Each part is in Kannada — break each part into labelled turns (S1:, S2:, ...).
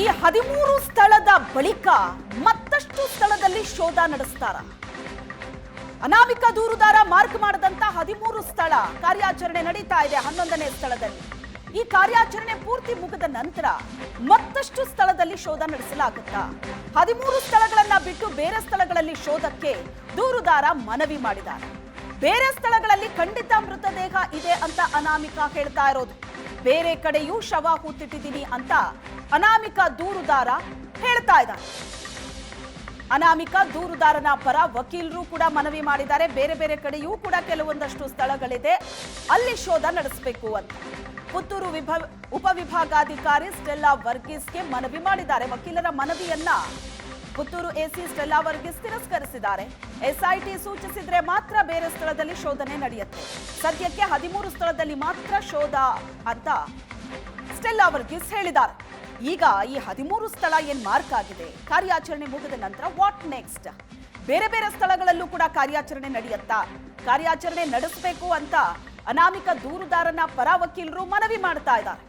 S1: ಈ ಹದಿಮೂರು ಸ್ಥಳದ ಬಳಿಕ ಮತ್ತಷ್ಟು ಸ್ಥಳದಲ್ಲಿ ಶೋಧ ನಡೆಸ್ತಾರ. ಅನಾಮಿಕ ದೂರುದಾರ ಮಾರ್ಕ್ ಮಾಡದಂತ ಹದಿಮೂರು ಸ್ಥಳ ಕಾರ್ಯಾಚರಣೆ ನಡೀತಾ ಇದೆ ಹನ್ನೊಂದನೇ ಸ್ಥಳದಲ್ಲಿ. ಈ ಕಾರ್ಯಾಚರಣೆ ಪೂರ್ತಿ ಮುಗಿದ ನಂತರ ಮತ್ತಷ್ಟು ಸ್ಥಳದಲ್ಲಿ ಶೋಧ ನಡೆಸಲಾಗುತ್ತಾ. ಹದಿಮೂರು ಸ್ಥಳಗಳನ್ನ ಬಿಟ್ಟು ಬೇರೆ ಸ್ಥಳಗಳಲ್ಲಿ ಶೋಧಕ್ಕೆ ದೂರುದಾರ ಮನವಿ ಮಾಡಿದ್ದಾರೆ. ಬೇರೆ ಸ್ಥಳಗಳಲ್ಲಿ ಖಂಡಿತ ಮೃತದೇಹ ಇದೆ ಅಂತ ಅನಾಮಿಕ ಹೇಳ್ತಾ ಇರೋದು. ಬೇರೆ ಕಡೆಯೂ ಶವ ಹೂತಿಟ್ಟಿದ್ದೀನಿ ಅಂತ ಅನಾಮಿಕ ದೂರುದಾರ ಹೇಳ್ತಾ ಇದ್ದಾರೆ ಅನಾಮಿಕ ದೂರುದಾರನ ಪರ ವಕೀಲರು ಕೂಡ ಮನವಿ ಮಾಡಿದ್ದಾರೆ. ಬೇರೆ ಬೇರೆ ಕಡೆಯೂ ಕೂಡ ಕೆಲವೊಂದಷ್ಟು ಸ್ಥಳಗಳಿದೆ. ಅಲ್ಲಿ ಶೋಧ ನಡೆಸಬೇಕು ಅಂತ. ಪುತ್ತೂರು ವಿಭ, ಉಪವಿಭಾಗಾಧಿಕಾರಿ ಸ್ಟೆಲ್ಲಾ ವರ್ಗೀಸ್ಗೆ ಮನವಿ ಮಾಡಿದ್ದಾರೆ. ವಕೀಲರ ಮನವಿಯನ್ನ ಪುತ್ತೂರು ಎಸಿ ಸ್ಟೆಲ್ಲಾ ವರ್ಗೀಸ್ ತಿರಸ್ಕರಿಸಿದ್ದಾರೆ. ಎಸ್ಐಟಿ ಸೂಚಿಸಿದ್ರೆ ಮಾತ್ರ ಬೇರೆ ಸ್ಥಳದಲ್ಲಿ ಶೋಧನೆ ನಡೆಯುತ್ತೆ. ಸದ್ಯಕ್ಕೆ ಹದಿಮೂರು ಸ್ಥಳದಲ್ಲಿ ಮಾತ್ರ ಶೋಧ ಅಂತ ಸ್ಟೆಲ್ಲಾ ವರ್ಗೀಸ್ ಹೇಳಿದ್ದಾರೆ. ಈಗ ಈ ಹದಿಮೂರು ಸ್ಥಳ ಏನ್ ಮಾರ್ಕ್ ಆಗಿದೆ? ಕಾರ್ಯಾಚರಣೆ ಮುಗಿದ ನಂತರ ವಾಟ್ ನೆಕ್ಸ್ಟ್ ಬೇರೆ ಬೇರೆ ಸ್ಥಳಗಳಲ್ಲೂ ಕೂಡ ಕಾರ್ಯಾಚರಣೆ ನಡೆಯುತ್ತಾ? ಕಾರ್ಯಾಚರಣೆ ನಡೆಸಬೇಕು ಅಂತ ಅನಾಮಿಕ ದೂರುದಾರನ ಪರ ವಕೀಲರು ಮನವಿ ಮಾಡ್ತಾ ಇದ್ದಾರೆ.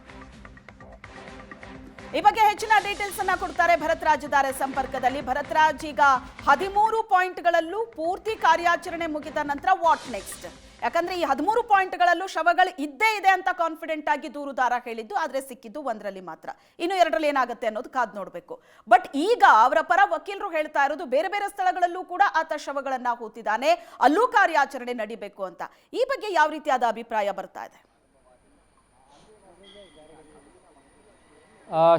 S1: ಈ ಬಗ್ಗೆ ಹೆಚ್ಚಿನ ಡೀಟೇಲ್ಸ್ ಅನ್ನ ಕೊಡ್ತಾರೆ ಭರತ್ ರಾಜ್ ಸಂಪರ್ಕದಲ್ಲಿ. ಭರತ್ ರಾಜ್ ಈಗ ಹದಿಮೂರು ಪಾಯಿಂಟ್ಗಳಲ್ಲೂ ಪೂರ್ತಿ ಕಾರ್ಯಾಚರಣೆ ಮುಗಿದ ನಂತರ ವಾಟ್ ನೆಕ್ಸ್ಟ್ ಯಾಕಂದ್ರೆ ಈ ಹದಿಮೂರು ಪಾಯಿಂಟ್ಗಳಲ್ಲೂ ಶವಗಳು ಇದ್ದೇ ಇದೆ ಅಂತ ಕಾನ್ಫಿಡೆಂಟ್ ಆಗಿ ದೂರುದಾರ ಹೇಳಿದ್ದು, ಆದ್ರೆ ಸಿಕ್ಕಿದ್ದು ಒಂದರಲ್ಲಿ ಮಾತ್ರ. ಇನ್ನು ಎರಡರಲ್ಲಿ ಏನಾಗುತ್ತೆ ಅನ್ನೋದು ಕಾದ್ ನೋಡಬೇಕು. ಬಟ್ ಈಗ ಅವರ ಪರ ವಕೀಲರು ಹೇಳ್ತಾ ಇರೋದು ಬೇರೆ ಬೇರೆ ಸ್ಥಳಗಳಲ್ಲೂ ಕೂಡ ಆತ ಶವಗಳನ್ನ ಹೂತಿದ್ದಾನೆ, ಅಲ್ಲೂ ಕಾರ್ಯಾಚರಣೆ ನಡಿಬೇಕು ಅಂತ. ಈ ಬಗ್ಗೆ ಯಾವ ರೀತಿಯಾದ ಅಭಿಪ್ರಾಯ ಬರ್ತಾ ಇದೆ?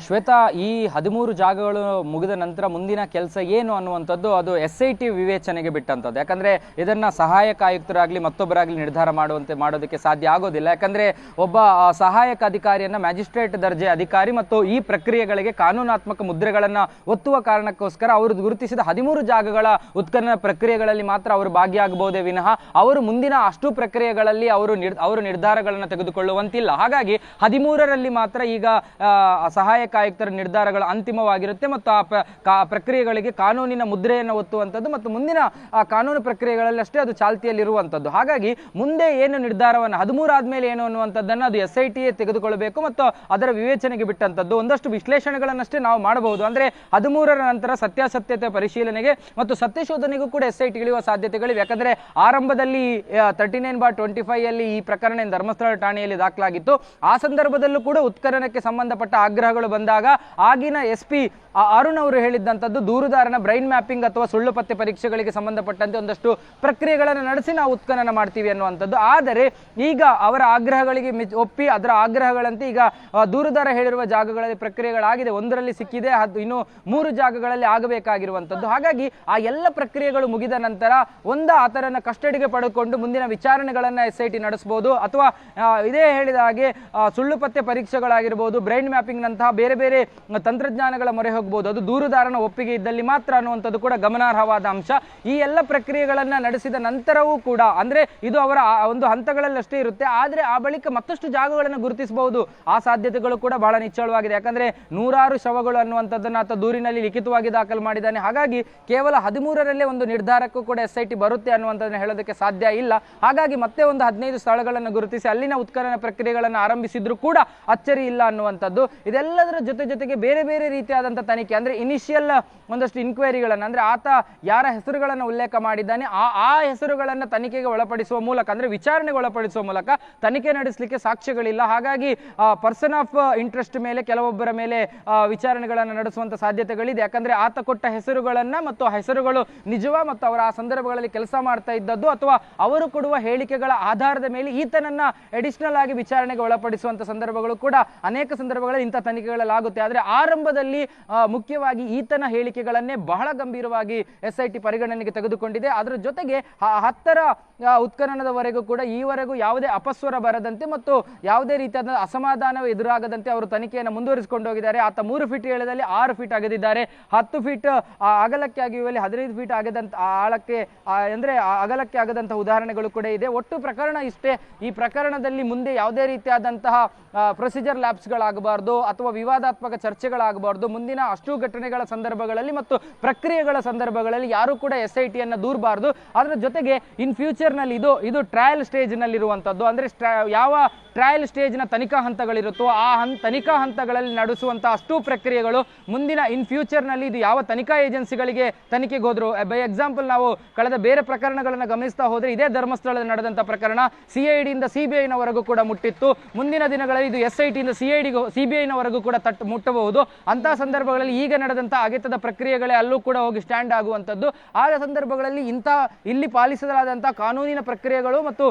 S2: ಶ್ವೇತಾ, ಈ ಹದಿಮೂರು ಜಾಗಗಳು ಮುಗಿದ ನಂತರ ಮುಂದಿನ ಕೆಲಸ ಏನು ಅನ್ನುವಂಥದ್ದು ಅದು ಎಸ್ ಐ ಟಿ ವಿವೇಚನೆಗೆ ಬಿಟ್ಟಂಥದ್ದು. ಯಾಕಂದ್ರೆ ಇದನ್ನ ಸಹಾಯಕ ಆಯುಕ್ತರಾಗಲಿ ಮತ್ತೊಬ್ಬರಾಗಲಿ ನಿರ್ಧಾರ ಮಾಡುವಂತೆ ಮಾಡೋದಕ್ಕೆ ಸಾಧ್ಯ ಆಗೋದಿಲ್ಲ. ಯಾಕಂದ್ರೆ ಒಬ್ಬ ಸಹಾಯಕ ಅಧಿಕಾರಿಯನ್ನ ಮ್ಯಾಜಿಸ್ಟ್ರೇಟ್ ದರ್ಜೆ ಅಧಿಕಾರಿ ಮತ್ತು ಈ ಪ್ರಕ್ರಿಯೆಗಳಿಗೆ ಕಾನೂನಾತ್ಮಕ ಮುದ್ರೆಗಳನ್ನು ಒತ್ತುವ ಕಾರಣಕ್ಕೋಸ್ಕರ ಅವರು ಗುರುತಿಸಿದ ಹದಿಮೂರು ಜಾಗಗಳ ಉತ್ಖನನ ಪ್ರಕ್ರಿಯೆಗಳಲ್ಲಿ ಮಾತ್ರ ಅವರು ಭಾಗಿಯಾಗಬಹುದೇ ವಿನಃ ಅವರು ಮುಂದಿನ ಅಷ್ಟು ಪ್ರಕ್ರಿಯೆಗಳಲ್ಲಿ ಅವರು ನಿರ್, ಅವರು ನಿರ್ಧಾರಗಳನ್ನು ತೆಗೆದುಕೊಳ್ಳುವಂತಿಲ್ಲ. ಹಾಗಾಗಿ ಹದಿಮೂರರಲ್ಲಿ ಮಾತ್ರ ಈಗ ಸಹಾಯಕ ಆಯುಕ್ತರ ನಿರ್ಧಾರಗಳು ಅಂತಿಮವಾಗಿರುತ್ತೆ ಮತ್ತು ಆ ಪ್ರಕ್ರಿಯೆಗಳಿಗೆ ಕಾನೂನಿನ ಮುದ್ರೆಯನ್ನು ಒತ್ತುವಂಥದ್ದು ಮತ್ತು ಮುಂದಿನ ಆ ಕಾನೂನು ಪ್ರಕ್ರಿಯೆಗಳಲ್ಲಿ ಅಷ್ಟೇ ಅದು ಚಾಲ್ತಿಯಲ್ಲಿರುವಂಥದ್ದು. ಹಾಗಾಗಿ ಮುಂದೆ ಏನು ನಿರ್ಧಾರವನ್ನು ಹದಿಮೂರು ಆದಮೇಲೆ ಏನು ಅನ್ನುವಂಥದ್ದನ್ನು ಅದು ಎಸ್ ಐ ಟಿಯೇ ತೆಗೆದುಕೊಳ್ಳಬೇಕು ಮತ್ತು ಅದರ ವಿವೇಚನೆಗೆ ಬಿಟ್ಟಂಥದ್ದು. ಒಂದಷ್ಟು ವಿಶ್ಲೇಷಣೆಗಳನ್ನಷ್ಟೇ ನಾವು ಮಾಡಬಹುದು. ಅಂದ್ರೆ ಹದಿಮೂರರ ನಂತರ ಸತ್ಯಾಸತ್ಯತೆ ಪರಿಶೀಲನೆಗೆ ಮತ್ತು ಸತ್ಯಶೋಧನೆಗೂ ಕೂಡ ಎಸ್ ಐ ಟಿ ಇಳಿಯುವ ಸಾಧ್ಯತೆಗಳಿವೆ. ಯಾಕಂದರೆ ಆರಂಭದಲ್ಲಿ thirty nine bar twenty five ಅಲ್ಲಿ ಈ ಪ್ರಕರಣ ಧರ್ಮಸ್ಥಳ ಠಾಣೆಯಲ್ಲಿ ದಾಖಲಾಗಿತ್ತು. ಆ ಸಂದರ್ಭದಲ್ಲೂ ಕೂಡ ಉತ್ಖನನಕ್ಕೆ ಸಂಬಂಧಪಟ್ಟ ಆಗ್ರಹಗಳು ಬಂದಾಗ ಆಗಿನ ಎಸ್ ಪಿ ಅರುಣ್ ಅವರು ಹೇಳಿದ್ದಂಥದ್ದು ದೂರುದಾರನ ಬ್ರೈನ್ ಮ್ಯಾಪಿಂಗ್ ಅಥವಾ ಸುಳ್ಳು ಪತ್ತೆ ಪರೀಕ್ಷೆಗಳಿಗೆ ಸಂಬಂಧಪಟ್ಟಂತೆ ಒಂದಷ್ಟು ಪ್ರಕ್ರಿಯೆಗಳನ್ನು ನಡೆಸಿ ನಾವು ಉತ್ಖನನ ಮಾಡ್ತೀವಿ ಅನ್ನುವಂಥದ್ದು. ಆದರೆ ಈಗ ಅವರ ಆಗ್ರಹಗಳಿಗೆ ಒಪ್ಪಿ ಅದರ ಆಗ್ರಹಗಳಂತೆ ಈಗ ದೂರುದಾರ ಹೇಳಿರುವ ಜಾಗಗಳಲ್ಲಿ ಪ್ರಕ್ರಿಯೆಗಳಾಗಿದೆ. ಒಂದರಲ್ಲಿ ಸಿಕ್ಕಿದೆ, ಅದು ಇನ್ನು ಮೂರು ಜಾಗಗಳಲ್ಲಿ ಆಗಬೇಕಾಗಿರುವಂಥದ್ದು. ಹಾಗಾಗಿ ಆ ಎಲ್ಲ ಪ್ರಕ್ರಿಯೆಗಳು ಮುಗಿದ ನಂತರ ಒಂದ ಆತನನ್ನು ಕಸ್ಟಡಿಗೆ ಪಡೆದುಕೊಂಡು ಮುಂದಿನ ವಿಚಾರಣೆಗಳನ್ನು ಎಸ್ ಐ ಟಿ ನಡೆಸಬಹುದು ಅಥವಾ ಇದೇ ಹೇಳಿದ ಹಾಗೆ ಸುಳ್ಳು ಪತ್ತೆ ಪರೀಕ್ಷೆಗಳಾಗಿರ್ಬೋದು, ಬ್ರೈನ್ ಮ್ಯಾಪಿಂಗ್ ನಂತಹ ಬೇರೆ ಬೇರೆ ತಂತ್ರಜ್ಞಾನಗಳ ಮೊರೆ ಹೋಗಬಹುದು ಅದು ದೂರುದಾರನ ಒಪ್ಪಿಗೆ ಇದ್ದಲ್ಲಿ ಮಾತ್ರ ಅನ್ನುವಂಥದ್ದು ಕೂಡ ಗಮನಾರ್ಹವಾದ ಅಂಶ. ಈ ಎಲ್ಲ ಪ್ರಕ್ರಿಯೆಗಳನ್ನ ನಡೆಸಿದ ನಂತರವೂ ಕೂಡ, ಅಂದ್ರೆ ಇದು ಅವರ ಒಂದು ಹಂತಗಳಲ್ಲಷ್ಟೇ ಇರುತ್ತೆ. ಆದರೆ ಆ ಬಳಿಕ ಮತ್ತಷ್ಟು ಜಾಗಗಳನ್ನು ಗುರುತಿಸಬಹುದು. ಆ ಸಾಧ್ಯತೆಗಳು ಕೂಡ ಬಹಳ ನಿಚ್ಚಳವಾಗಿದೆ. ಯಾಕಂದ್ರೆ ನೂರಾರು ಶವಗಳು ಅನ್ನುವಂಥದ್ದನ್ನು ಆತ ದೂರಿನಲ್ಲಿ ಲಿಖಿತವಾಗಿ ದಾಖಲು ಮಾಡಿದ್ದಾನೆ. ಹಾಗಾಗಿ ಕೇವಲ ಹದಿಮೂರರಲ್ಲೇ ಒಂದು ನಿರ್ಧಾರಕ್ಕೂ ಕೂಡ ಎಸ್ ಬರುತ್ತೆ ಅನ್ನುವಂಥದ್ದನ್ನ ಹೇಳೋದಕ್ಕೆ ಸಾಧ್ಯ ಇಲ್ಲ. ಹಾಗಾಗಿ ಮತ್ತೆ ಒಂದು ಹದಿನೈದು ಸ್ಥಳಗಳನ್ನು ಗುರುತಿಸಿ, ಅಲ್ಲಿನ ಉತ್ಖನನ ಪ್ರಕ್ರಿಯೆಗಳನ್ನು ಆರಂಭಿಸಿದ್ರು ಕೂಡ ಅಚ್ಚರಿ ಇಲ್ಲ ಅನ್ನುವಂಥದ್ದು. ಇದೆಲ್ಲದರ ಜೊತೆ ಜೊತೆಗೆ ಬೇರೆ ಬೇರೆ ರೀತಿಯಾದಂಥ ತನಿಖೆ, ಅಂದರೆ ಇನಿಷಿಯಲ್ ಒಂದಷ್ಟು ಇನ್ಕ್ವೈರಿಗಳನ್ನು ಅಂದರೆ ಆತ ಯಾರ ಹೆಸರುಗಳನ್ನು ಉಲ್ಲೇಖ ಮಾಡಿದ್ದಾನೆ, ಆ ಆ ಹೆಸರುಗಳನ್ನು ತನಿಖೆಗೆ ಒಳಪಡಿಸುವ ಮೂಲಕ, ಅಂದರೆ ವಿಚಾರಣೆಗೆ ಒಳಪಡಿಸುವ ಮೂಲಕ ತನಿಖೆ ನಡೆಸಲಿಕ್ಕೆ ಸಾಕ್ಷ್ಯಗಳಿಲ್ಲ. ಹಾಗಾಗಿ ಪರ್ಸನ್ ಆಫ್ ಇಂಟ್ರೆಸ್ಟ್ ಮೇಲೆ, ಕೆಲವೊಬ್ಬರ ಮೇಲೆ ವಿಚಾರಣೆಗಳನ್ನು ನಡೆಸುವಂಥ ಸಾಧ್ಯತೆಗಳಿದೆ. ಯಾಕಂದರೆ ಆತ ಕೊಟ್ಟ ಹೆಸರುಗಳನ್ನ ಮತ್ತು ಹೆಸರುಗಳು ನಿಜವ ಮತ್ತು ಅವರ ಆ ಸಂದರ್ಭಗಳಲ್ಲಿ ಕೆಲಸ ಮಾಡ್ತಾ ಇದ್ದದ್ದು, ಅಥವಾ ಅವರು ಕೊಡುವ ಹೇಳಿಕೆಗಳ ಆಧಾರದ ಮೇಲೆ ಈತನನ್ನ ಅಡಿಷನಲ್ ಆಗಿ ವಿಚಾರಣೆಗೆ ಒಳಪಡಿಸುವಂಥ ಸಂದರ್ಭಗಳು ಕೂಡ ಅನೇಕ ಸಂದರ್ಭಗಳಲ್ಲಿ ಇಂಥ ತನಿಖೆಗಳಲ್ಲಿ ಆದರೆ ಆರಂಭದಲ್ಲಿ ಮುಖ್ಯವಾಗಿ ಈತನ ಹೇಳಿಕೆಗಳನ್ನೇ ಬಹಳ ಗಂಭೀರವಾಗಿ ಎಸ್ ಐ ಟಿ ಪರಿಗಣನೆಗೆ ತೆಗೆದುಕೊಂಡಿದೆ. ಅದರ ಜೊತೆಗೆ ಹತ್ತರ ಉತ್ಖನನದವರೆಗೂ ಕೂಡ ಈವರೆಗೂ ಯಾವುದೇ ಅಪಸ್ವರ ಬರದಂತೆ ಮತ್ತು ಯಾವುದೇ ರೀತಿಯಾದ ಅಸಮಾಧಾನ ಎದುರಾಗದಂತೆ ಅವರು ತನಿಖೆಯನ್ನು ಮುಂದುವರಿಸಿಕೊಂಡು ಹೋಗಿದ್ದಾರೆ. ಆತ ಮೂರು ಫೀಟ್ ಏಳದಲ್ಲಿ ಆರು ಫೀಟ್ ಆಗದಿದ್ದಾರೆ ಹತ್ತು ಫೀಟ್ ಅಗಲಕ್ಕೆ ಆಗಿಯುವಲ್ಲಿ ಹದಿನೈದು ಫೀಟ್ ಆಗದಂತ ಆಳಕ್ಕೆ ಅಂದ್ರೆ ಅಗಲಕ್ಕೆ ಆಗದಂತಹ ಉದಾಹರಣೆಗಳು ಕೂಡ ಇದೆ. ಒಟ್ಟು ಪ್ರಕರಣ ಇಷ್ಟೇ. ಈ ಪ್ರಕರಣದಲ್ಲಿ ಮುಂದೆ ಯಾವುದೇ ರೀತಿಯಾದಂತಹ ಪ್ರೊಸೀಜರ್ ಲ್ಯಾಬ್ಸ್ಗಳಾಗಬಾರ್ದು ಅಥವಾ ಅಥವಾ ವಿವಾದಾತ್ಮಕ ಚರ್ಚೆಗಳಾಗಬಾರ್ದು. ಮುಂದಿನ ಅಷ್ಟು ಘಟನೆಗಳ ಸಂದರ್ಭಗಳಲ್ಲಿ ಮತ್ತು ಪ್ರಕ್ರಿಯೆಗಳ ಸಂದರ್ಭಗಳಲ್ಲಿ ಯಾರು ಕೂಡ ಎಸ್ ಐ ಟಿಯನ್ನು ದೂರಬಾರ್ದು. ಅದರ ಜೊತೆಗೆ ಇನ್ ಫ್ಯೂಚರ್ನಲ್ಲಿ ಇದು ಇದು ಟ್ರಯಲ್ ಸ್ಟೇಜ್ನಲ್ಲಿರುವಂಥದ್ದು. ಅಂದರೆ ಯಾವ ಟ್ರಯಲ್ ಸ್ಟೇಜ್ನ ತನಿಖಾ ಹಂತಗಳಿರುತ್ತೋ ಆ ಹಂತ ತನಿಖಾ ಹಂತಗಳಲ್ಲಿ ನಡೆಸುವಂಥ ಅಷ್ಟು ಪ್ರಕ್ರಿಯೆಗಳು ಮುಂದಿನ ಇನ್ ಫ್ಯೂಚರ್ನಲ್ಲಿ ಇದು ಯಾವ ತನಿಖಾ ಏಜೆನ್ಸಿಗಳಿಗೆ ತನಿಖೆಗೆ ಹೋದರು. ಬೈ ಎಕ್ಸಾಂಪಲ್ ನಾವು ಕಳೆದ ಬೇರೆ ಪ್ರಕರಣಗಳನ್ನು ಗಮನಿಸ್ತಾ ಹೋದರೆ ಇದೇ ಧರ್ಮಸ್ಥಳದಲ್ಲಿ ನಡೆದಂಥ ಪ್ರಕರಣ ಸಿ ಐ ಡಿಯಿಂದ ಸಿ ಬಿ ಐನವರೆಗೂ ಕೂಡ ಮುಟ್ಟಿತ್ತು. ಮುಂದಿನ ದಿನಗಳಲ್ಲಿ ಇದು ಎಸ್ ಐ ಟಿಯಿಂದ ಸಿ ಐ ಡಿಗೂ ಸಿ ಬಿ ಐನವರೆಗೂ ಕೂಡ ತಟ್ಟು ಮುಟ್ಟಬಹುದು. ಅಂತಹ ಸಂದರ್ಭಗಳಲ್ಲಿ ಈಗ ನಡೆದಂತಹ ಅಗೆತದ ಪ್ರಕ್ರಿಯೆಗಳೇ ಅಲ್ಲೂ ಕೂಡ ಹೋಗಿ ಸ್ಟ್ಯಾಂಡ್ ಆಗುವಂಥದ್ದು. ಆ ಸಂದರ್ಭಗಳಲ್ಲಿ ಇಂತಹ ಇಲ್ಲಿ ಪಾಲಿಸಲಾದಂತಹ ಕಾನೂನಿನ ಪ್ರಕ್ರಿಯೆಗಳು ಮತ್ತು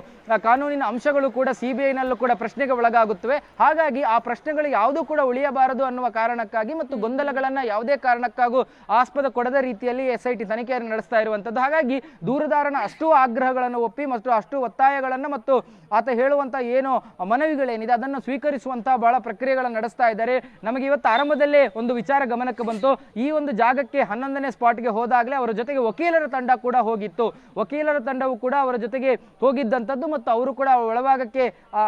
S2: ಕಾನೂನಿನ ಅಂಶಗಳು ಕೂಡ ಸಿ ಬಿ ಕೂಡ ಪ್ರಶ್ನೆಗೆ ಒಳಗಾಗುತ್ತವೆ. ಹಾಗಾಗಿ ಆ ಪ್ರಶ್ನೆಗಳು ಯಾವುದೂ ಕೂಡ ಉಳಿಯಬಾರದು ಅನ್ನುವ ಕಾರಣಕ್ಕಾಗಿ ಮತ್ತು ಗೊಂದಲಗಳನ್ನು ಯಾವುದೇ ಕಾರಣಕ್ಕಾಗೂ ಆಸ್ಪದ ಕೊಡದ ರೀತಿಯಲ್ಲಿ ಎಸ್ ಐ ಟಿ ತನಿಖೆಯನ್ನು ನಡೆಸ್ತಾ ಇರುವಂಥದ್ದು. ಹಾಗಾಗಿ ದೂರದಾರನ ಅಷ್ಟು ಆಗ್ರಹಗಳನ್ನು ಒಪ್ಪಿ ಮತ್ತು ಅಷ್ಟು ಒತ್ತಾಯಗಳನ್ನು ಮತ್ತು ಆತ ಹೇಳುವಂಥ ಏನು ಮನವಿಗಳೇನಿದೆ ಅದನ್ನು ಸ್ವೀಕರಿಸುವಂತಹ ಬಹಳ ಪ್ರಕ್ರಿಯೆಗಳನ್ನು ನಡೆಸ್ತಾ ಇದ್ದಾರೆ. ನಮಗೆ ಇವತ್ತು ಆರಂಭದಲ್ಲೇ ಒಂದು ವಿಚಾರ ಗಮನಕ್ಕೆ ಬಂತು. ಈ ಒಂದು ಜಾಗಕ್ಕೆ ಹನ್ನೊಂದನೇ ಸ್ಪಾಟ್ಗೆ ಹೋದಾಗಲೇ ಅವರ ಜೊತೆಗೆ ವಕೀಲರ ತಂಡ ಕೂಡ ಹೋಗಿತ್ತು. ವಕೀಲರ ತಂಡವು ಕೂಡ ಅವರ ಜೊತೆಗೆ ಹೋಗಿದ್ದಂಥದ್ದು ಮತ್ತು ಅವರು ಕೂಡ ಒಳಭಾಗಕ್ಕೆ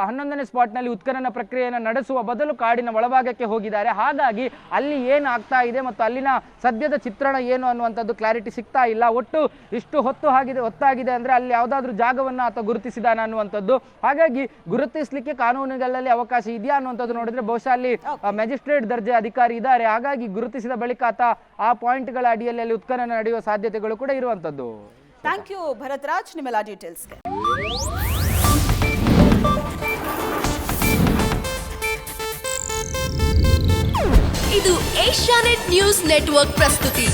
S2: ಹನ್ನೊಂದನೇ ಸ್ಪಾಟ್ನಲ್ಲಿ ಉತ್ಖನನ ಪ್ರಕ್ರಿಯೆಯನ್ನು ನಡೆಸುವ ಬದಲು ಕಾಡಿನ ಒಳಭಾಗಕ್ಕೆ ಹೋಗಿದ್ದಾರೆ. ಹಾಗಾಗಿ ಅಲ್ಲಿ ಏನು ಆಗ್ತಾ ಇದೆ ಮತ್ತು ಅಲ್ಲಿನ ಸದ್ಯದ ಚಿತ್ರಣ ಏನು ಅನ್ನುವಂಥದ್ದು ಕ್ಲಾರಿಟಿ ಸಿಗ್ತಾ ಇಲ್ಲ. ಒಟ್ಟು ಇಷ್ಟು ಹೊತ್ತು ಆಗಿದೆ, ಹೊತ್ತಾಗಿದೆ ಅಂದರೆ ಅಲ್ಲಿ ಯಾವುದಾದ್ರೂ ಜಾಗವನ್ನು ಆತ ಗುರುತಿಸಿದಾನ ಅನ್ನುವಂಥದ್ದು. ಹಾಗಾಗಿ ಗುರುತಿಸಲಿಕ್ಕೆ ಕಾನೂನುಗಳಲ್ಲಿ ಅವಕಾಶ ಇದೆಯಾ ಅನ್ನುವಂಥದ್ದು ನೋಡಿದ್ರೆ ಬಹುಶಃ ಅಲ್ಲಿ ಮ್ಯಾಜಿಸ್ಟ್ರೇಟ್ ದರ್ಜೆ ಅಧಿಕಾರಿ ಇದ್ದಾರೆ. ಹಾಗಾಗಿ ಗುರುತಿಸಿದ ಬಳಿಕ ಆತ ಆ ಪಾಯಿಂಟ್ಗಳ ಅಡಿಯಲ್ಲಿ ಅಲ್ಲಿ ಉತ್ಖನನ ನಡೆಯುವ ಸಾಧ್ಯತೆಗಳು ಕೂಡ ಇರುವಂತದ್ದು
S1: ಥ್ಯಾಂಕ್ ಯು ಭರತ್ರಾಜ್. ನಿಮ್ಮೆಲ್ಲ ಡೀಟೇಲ್ಸ್
S3: ಇದು ಏಷ್ಯಾನೆಟ್ ನ್ಯೂಸ್ ನೆಟ್ವರ್ಕ್ ಪ್ರಸ್ತುತಿ.